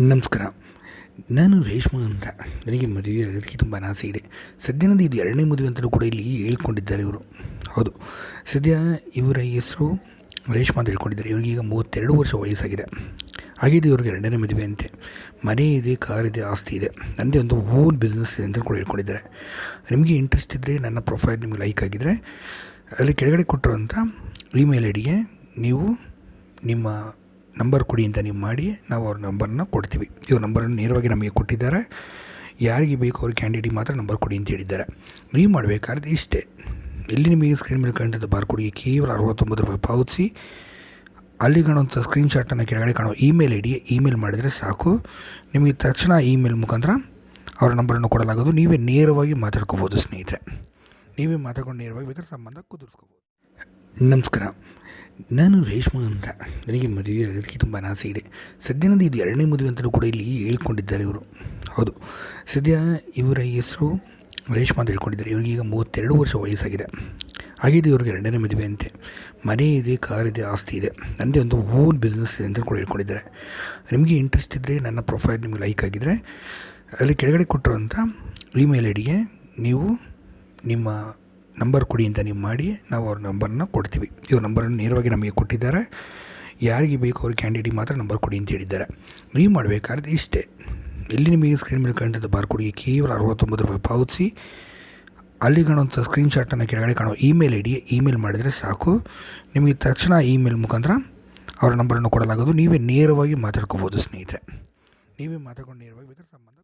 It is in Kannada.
ನಮಸ್ಕಾರ. ನಾನು ರೇಷ್ಮಾ ಅಂತ. ನನಗೆ ಮದುವೆ ಆಗೋದಕ್ಕೆ ತುಂಬ ಆಸೆ ಇದೆ. ಸದ್ಯನದು ಇದು ಎರಡನೇ ಮದುವೆ ಅಂತಲೂ ಕೂಡ ಇಲ್ಲಿ ಹೇಳ್ಕೊಂಡಿದ್ದಾರೆ ಇವರು. ಹೌದು. ಸದ್ಯ ಇವರ ಹೆಸರು ರೇಷ್ಮಾ ಅಂತ ಹೇಳ್ಕೊಂಡಿದ್ದಾರೆ. ಇವರಿಗೆ ಈಗ ಮೂವತ್ತೆರಡು ವರ್ಷ ವಯಸ್ಸಾಗಿದೆ. ಹಾಗಿದೆ ಇವ್ರಿಗೆ ಎರಡನೇ ಮದುವೆ ಅಂತೆ. ಮನೆ ಇದೆ, ಕಾರ್ ಇದೆ, ಆಸ್ತಿ ಇದೆ. ನನ್ನದೇ ಒಂದು ಓನ್ ಬಿಸ್ನೆಸ್ ಇದೆ ಅಂತ ಕೂಡ ಹೇಳ್ಕೊಂಡಿದ್ದಾರೆ. ನಿಮಗೆ ಇಂಟ್ರೆಸ್ಟ್ ಇದ್ದರೆ ನನ್ನ ಪ್ರೊಫೈಲ್ ನಿಮಗೆ ಲೈಕ್ ಆಗಿದರೆ ಅಲ್ಲಿ ಕೆಳಗಡೆ ಕೊಟ್ಟಿರುವಂಥ ಇಮೇಲ್ ಐ ಡಿಗೆ ನೀವು ನಿಮ್ಮ ನಂಬರ್ ಕೊಡಿ ಅಂತ ನೀವು ಮಾಡಿ, ನಾವು ಅವ್ರ ನಂಬರನ್ನ ಕೊಡ್ತೀವಿ. ಇವ್ರ ನಂಬರನ್ನು ನೇರವಾಗಿ ನಮಗೆ ಕೊಟ್ಟಿದ್ದಾರೆ. ಯಾರಿಗೆ ಬೇಕು ಅವ್ರ ಕ್ಯಾಂಡಿಡೇಟ್ ಮಾತ್ರ ನಂಬರ್ ಕೊಡಿ ಅಂತ ಹೇಳಿದ್ದಾರೆ. ನೀವು ಮಾಡಬೇಕಾದ್ರೆ ಇಷ್ಟೇ. ಎಲ್ಲಿ ನಿಮಗೆ ಸ್ಕ್ರೀನ್ ಮೇಲೆ ಕಂಡಂಥ ಬಾರ್ ಕೊಡಿ, ಕೇವಲ ಅರವತ್ತೊಂಬತ್ತು ರೂಪಾಯಿ ಪಾವತಿಸಿ. ಅಲ್ಲಿ ಕಾಣುವಂಥ ಸ್ಕ್ರೀನ್ಶಾಟನ್ನು ಕೆಳಗಡೆ ಕಾಣೋ ಇಮೇಲ್ ಐ ಡಿ ಇಮೇಲ್ ಮಾಡಿದರೆ ಸಾಕು. ನಿಮಗೆ ತಕ್ಷಣ ಇಮೇಲ್ ಮುಖಾಂತರ ಅವರ ನಂಬರನ್ನು ಕೊಡಲಾಗೋದು. ನೀವೇ ನೇರವಾಗಿ ಮಾತಾಡ್ಕೋಬೋದು ಸ್ನೇಹಿತರೆ. ನೀವೇ ಮಾತಾಡ್ಕೊಂಡು ನೇರವಾಗಿ ಬೇಕಾದ್ರೆ ಸಂಬಂಧ ಕುದುರಿಸ್ಕೋಬೋದು. ನಮಸ್ಕಾರ. ನಾನು ರೇಷ್ಮಾ ಅಂತ. ನನಗೆ ಮದುವೆ ಆಗೋದಕ್ಕೆ ತುಂಬ ಆಸೆ ಇದೆ. ಸದ್ಯನದು ಇದು ಎರಡನೇ ಮದುವೆ ಅಂತಲೂ ಕೂಡ ಇಲ್ಲಿ ಹೇಳ್ಕೊಂಡಿದ್ದಾರೆ ಇವರು. ಹೌದು. ಸದ್ಯ ಇವರ ಹೆಸರು ರೇಷ್ಮಾ ಅಂತ ಹೇಳ್ಕೊಂಡಿದ್ದಾರೆ. ಇವರಿಗೆ ಈಗ ಮೂವತ್ತೆರಡು ವರ್ಷ ವಯಸ್ಸಾಗಿದೆ. ಹಾಗಿದ್ದು ಇವ್ರಿಗೆ ಎರಡನೇ ಮದುವೆ ಅಂತೆ. ಮನೆ ಇದೆ, ಕಾರ್ ಇದೆ, ಆಸ್ತಿ ಇದೆ. ನನ್ನದೇ ಒಂದು ಓನ್ ಬಿಸ್ನೆಸ್ ಇದೆ ಅಂತ ಕೂಡ ಹೇಳ್ಕೊಂಡಿದ್ದಾರೆ. ನಿಮಗೆ ಇಂಟ್ರೆಸ್ಟ್ ಇದ್ದರೆ ನನ್ನ ಪ್ರೊಫೈಲ್ ನಿಮಗೆ ಲೈಕ್ ಆಗಿದ್ದರೆ ಅಲ್ಲಿ ಕೆಳಗಡೆ ಕೊಟ್ಟಿರುವಂಥ ಇಮೇಲ್ ಐ ಡಿಗೆ ನೀವು ನಿಮ್ಮ ನಂಬರ್ ಕೊಡಿ ಅಂತ ನೀವು ಮಾಡಿ, ನಾವು ಅವ್ರ ನಂಬರನ್ನ ಕೊಡ್ತೀವಿ. ಇವ್ರ ನಂಬರನ್ನು ನೇರವಾಗಿ ನಮಗೆ ಕೊಟ್ಟಿದ್ದಾರೆ. ಯಾರಿಗೆ ಬೇಕು ಅವ್ರ ಕ್ಯಾಂಡಿಡೇಟ್ ಮಾತ್ರ ನಂಬರ್ ಕೊಡಿ ಅಂತ ಹೇಳಿದ್ದಾರೆ. ನೀವು ಮಾಡಬೇಕಾದ್ರೆ ಇಷ್ಟೇ. ಎಲ್ಲಿ ನಿಮಗೆ ಸ್ಕ್ರೀನ್ ಮೇಲೆ ಕಂಡಿದ್ದ ಬಾರ್ ಕೊಡಿ ಕೇವಲ ಅರವತ್ತೊಂಬತ್ತು ರೂಪಾಯಿ ಪಾವತಿಸಿ, ಅಲ್ಲಿ ಕಾಣುವಂಥ ಸ್ಕ್ರೀನ್ಶಾಟನ್ನು ಕೆಳಗಡೆ ಕಾಣೋ ಇಮೇಲ್ ಐ ಡಿ ಇಮೇಲ್ ಮಾಡಿದರೆ ಸಾಕು. ನಿಮಗೆ ತಕ್ಷಣ ಇಮೇಲ್ ಮುಖಾಂತರ ಅವರ ನಂಬರನ್ನು ಕೊಡಲಾಗೋದು. ನೀವೇ ನೇರವಾಗಿ ಮಾತಾಡ್ಕೋಬೋದು ಸ್ನೇಹಿತರೆ. ನೀವೇ ಮಾತಾಡ್ಕೊಂಡು ನೇರವಾಗಿ ಬೇಕಾದ್ರೆ ಸಂಬಂಧ